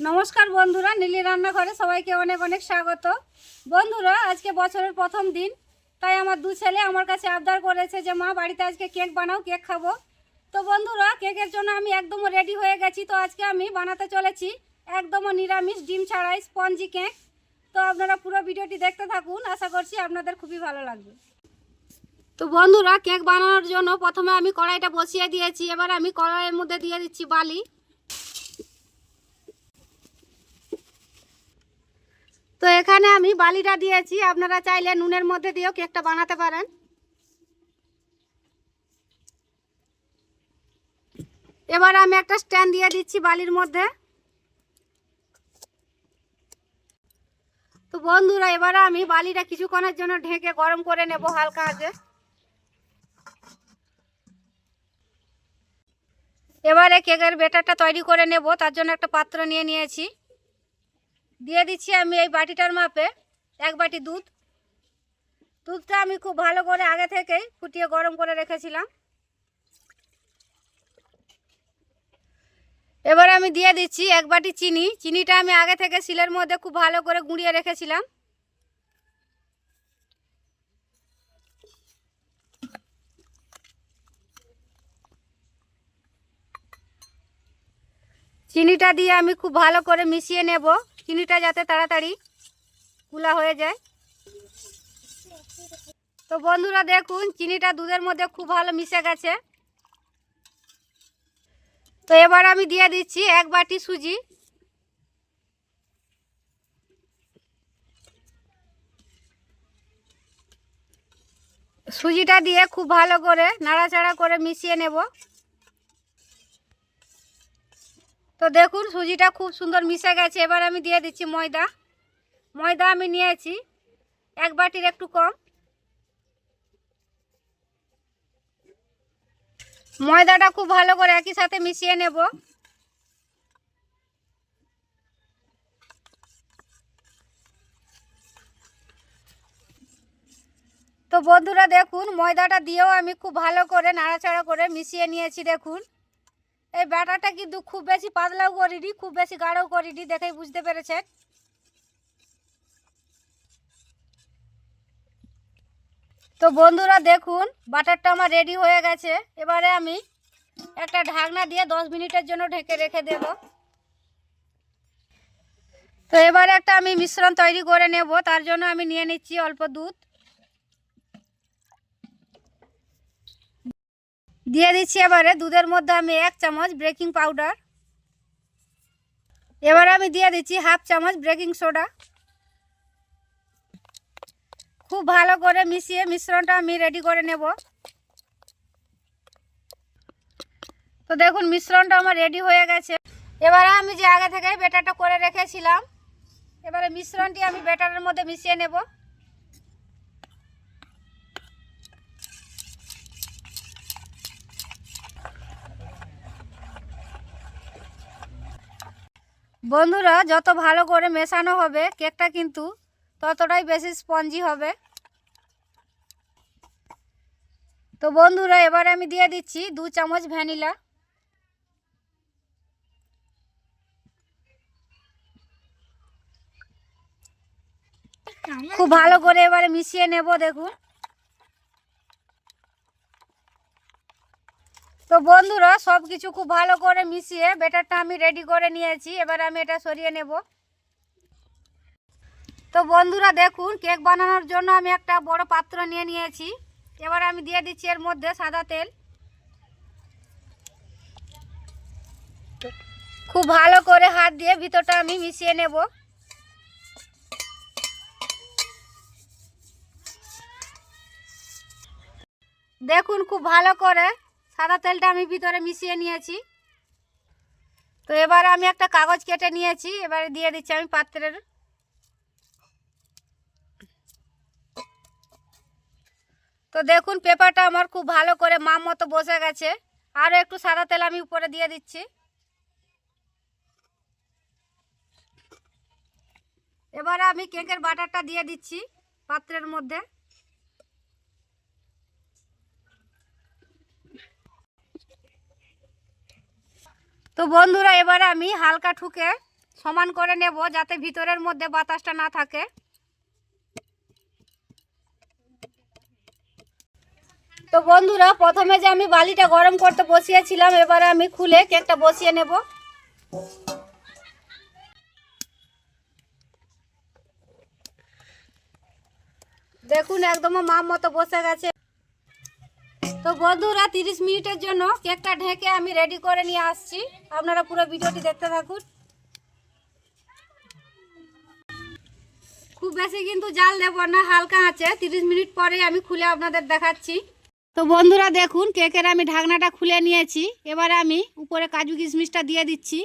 নমস্কার বন্ধুরা, নীলি রান্নাঘরে সবাইকে অনেক অনেক স্বাগত। বন্ধুরা, আজকে বছরের প্রথম দিন, তাই আমার দু ছেলে আমার কাছে আবদার করেছে যে, মা, বাড়িতে আজকে কেক বানাও, কেক খাব। তো বন্ধুরা, কেকের জন্য আমি একদম রেডি হয়ে গেছি। তো আজকে আমি বানাতে চলেছি একদম নিরামিষ ডিম ছাড়াই স্পঞ্জি কেক। তো আপনারা পুরো ভিডিওটি দেখতে থাকুন, আশা করছি আপনাদের খুবই ভালো লাগবে। তো বন্ধুরা, কেক বানানোর জন্য প্রথমে আমি কড়াইটা বসিয়ে দিয়েছি। এবার আমি কড়াইয়ের মধ্যে দিয়ে দিচ্ছি বালি। তো এখানে আমি বালিটা দিয়েছি, আপনারা চাইলে নুনের মধ্যে দিয়েও কেকটা বানাতে পারেন। এবার আমি একটা স্ট্যান্ড দিয়ে দিচ্ছি বালির মধ্যে। তো বন্ধুরা, এবারে আমি বালিটা কিছুক্ষণের জন্য ঢেকে গরম করে নেব হালকা হাতে এবারে কেকের বেটারটা তৈরি করে নেব, তার জন্য একটা পাত্র নিয়ে নিয়েছি। দিয়ে দিচ্ছি আমি এই বাটিটার মাপে এক বাটি দুধ। দুধটা আমি খুব ভালো করে আগে থেকেই ফুটিয়ে গরম করে রেখেছিলাম। এবার আমি দিয়ে দিচ্ছি এক বাটি চিনি। চিনিটা আমি আগে থেকে শিলের মধ্যে খুব ভালো করে গুঁড়িয়ে রেখেছিলাম। চিনিটা দিয়ে আমি খুব ভালো করে মিশিয়ে নেব। চিনিটা যাতে তাড়াতাড়ি কুলা হয়ে যায়। তো বন্ধুরা দেখুন, চিনিটা দুধের মধ্যে খুব ভালো মিশে গেছে। তো এবার আমি দিয়ে দিচ্ছি এক বাটি সুজি। সুজিটা দিয়ে খুব ভালো করে নাড়াচাড়া করে মিশিয়ে নেব। তো দেখুন, সুজিটা খুব সুন্দর মিশে গেছে। এবার আমি দিয়ে দিচ্ছি ময়দা। ময়দা আমি নিয়েছি। এক বাটির একটু কম। ময়দাটা খুব ভালো করে একই সাথে মিশিয়ে নেব। তো বন্ধুরা দেখুন, ময়দাটা দিয়েও আমি খুব ভালো করে নাড়াচাড়া করে মিশিয়ে নিয়েছি, দেখুন। এই ব্যাটারটা কিন্তু খুব বেশি পাতলাও করিনি, খুব বেশি গাঢ়ও করিনি, দেখেই বুঝতে পেরেছেন। তো বন্ধুরা দেখুন বাটারটা আমার রেডি হয়ে গেছে। এবারে আমি একটা ঢাকনা দিয়ে দশ মিনিটের জন্য ঢেকে রেখে দেব। তো এবারে একটা আমি মিশ্রণ তৈরি করে নেব, তার জন্য আমি নিয়ে নিচ্ছি অল্প দুধ। দিয়ে দিচ্ছি এবারে দুধের মধ্যে আমি এক চামচ ব্রেকিং পাউডার এবার আমি দিয়ে দিচ্ছি হাফ চামচ ব্রেকিং সোডা খুব ভালো করে মিশিয়ে মিশ্রণটা আমি রেডি করে নেব। তো দেখুন, মিশ্রণটা আমার রেডি হয়ে গেছে। এবারে আমি যে আগে থেকে বেটারটা করে রেখেছিলাম, এবারে মিশ্রণটি আমি বেটারের মধ্যে মিশিয়ে নেব। বন্ধুরা, যত ভালো করে মেশানো হবে, কেকটা কিন্তু ততটাই বেশি স্পঞ্জি হবে। তো বন্ধুরা, এবার আমি দিয়ে দিচ্ছি দু চামচ ভ্যানিলা। খুব ভালো করে এবারে মিশিয়ে নেব, দেখুন। তো বন্ধুরা সব কিছু খুব ভালো করে মিশিয়ে বেটারটা আমি রেডি করে নিয়েছি। এবার আমি এটা সরিয়ে নেব। তো বন্ধুরা, দেখুন কেক বানানোর জন্য আমি একটা বড় পাত্র নিয়ে নিয়েছি। এবার আমি দিয়ে দিচ্ছি এর মধ্যে সাদা তেল। খুব ভালো করে হাত দিয়ে ভিতরটা আমি মিশিয়ে নেব। দেখুন, খুব ভালো করে সাদা তেলটা আমি ভিতরে মিশিয়ে নিয়েছি। তো এবার আমি একটা কাগজ কেটে নিয়েছি, এবারে দিয়ে দিচ্ছি আমি পাত্রের। তো দেখুন, পেপারটা আমার খুব ভালো করে মাম মতো বসে গেছে। আরও একটু সাদা তেল আমি উপরে দিয়ে দিচ্ছি। এবারে আমি কেকের বাটারটা দিয়ে দিচ্ছি পাত্রের মধ্যে। তো বন্ধুরা, এবারে আমি হালকা ঠুকে সমান করে নেব যাতে ভিতরের মধ্যে বাতাসটা না থাকে। তো বন্ধুরা, প্রথমে যে আমি বালিটা গরম করতে বসিয়েছিলাম, এবারে আমি খুলে কেকটা বসিয়ে নেব। দেখুন একদম মাম মতো বসে গেছে। তো বন্ধুরা, তিরিশ মিনিটের জন্য কেকটা ঢেকে আমি রেডি করে নিয়ে আসছি। আপনারা পুরো ভিডিওটি দেখতে থাকুন। খুব বেশি কিন্তু জাল দেবো না, হালকা আছে। তিরিশ মিনিট পরে আমি খুলে আপনাদের দেখাচ্ছি। তো বন্ধুরা, দেখুন, কেকের আমি ঢাকনাটা খুলে নিয়েছি। এবারে আমি উপরে কাজু কিশমিশটা দিয়ে দিচ্ছি।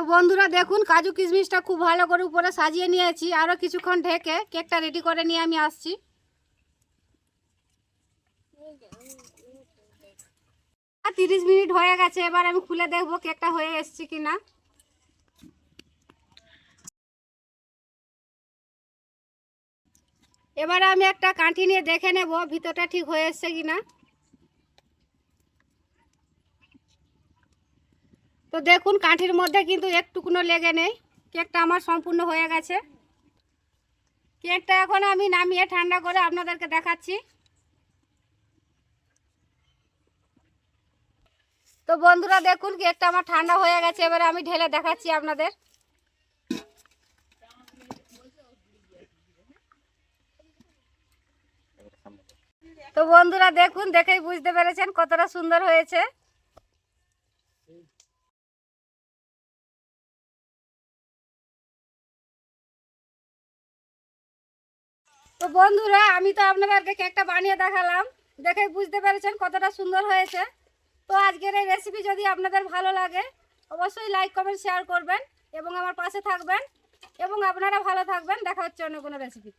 তো বন্ধুরা দেখুন, কাজু কিশমিশটা খুব ভালো করে উপরে সাজিয়ে নিয়েছি। আরও কিছুক্ষণ ঢেকে কেকটা রেডি করে নিয়ে আমি আসছি। তিরিশ মিনিট হয়ে গেছে, এবার আমি খুলে দেখব কেকটা হয়ে এসছে কিনা। এবারে আমি একটা কাঠি নিয়ে দেখে নেব, ভিতরটা ঠিক হয়ে এসছে কিনা। তো দেখুন, কাঠির মধ্যে কিন্তু একটুকুনো লেগে নেই। কেকটা আমার সম্পূর্ণ হয়ে গেছে। কেকটা এখন আমি নামিয়ে ঠান্ডা করে আপনাদেরকে দেখাচ্ছি। তো বন্ধুরা, দেখুন, কেকটা আমার ঠান্ডা হয়ে গেছে। এবারে আমি ঢেলে দেখাচ্ছি আপনাদের। তো বন্ধুরা, দেখুন, দেখেই বুঝতে পেরেছেন কতটা সুন্দর হয়েছে। তো বন্ধুরা, আমি তো আপনাদেরকে কেকটা বানিয়ে দেখালাম। দেখে বুঝতে পেরেছেন কতটা সুন্দর হয়েছে। তো আজকের এই রেসিপি যদি আপনাদের ভালো লাগে, অবশ্যই লাইক কমেন্ট শেয়ার করবেন এবং আমার পাশে থাকবেন এবং আপনারা ভালো থাকবেন। দেখা হচ্ছে অন্য কোনো রেসিপি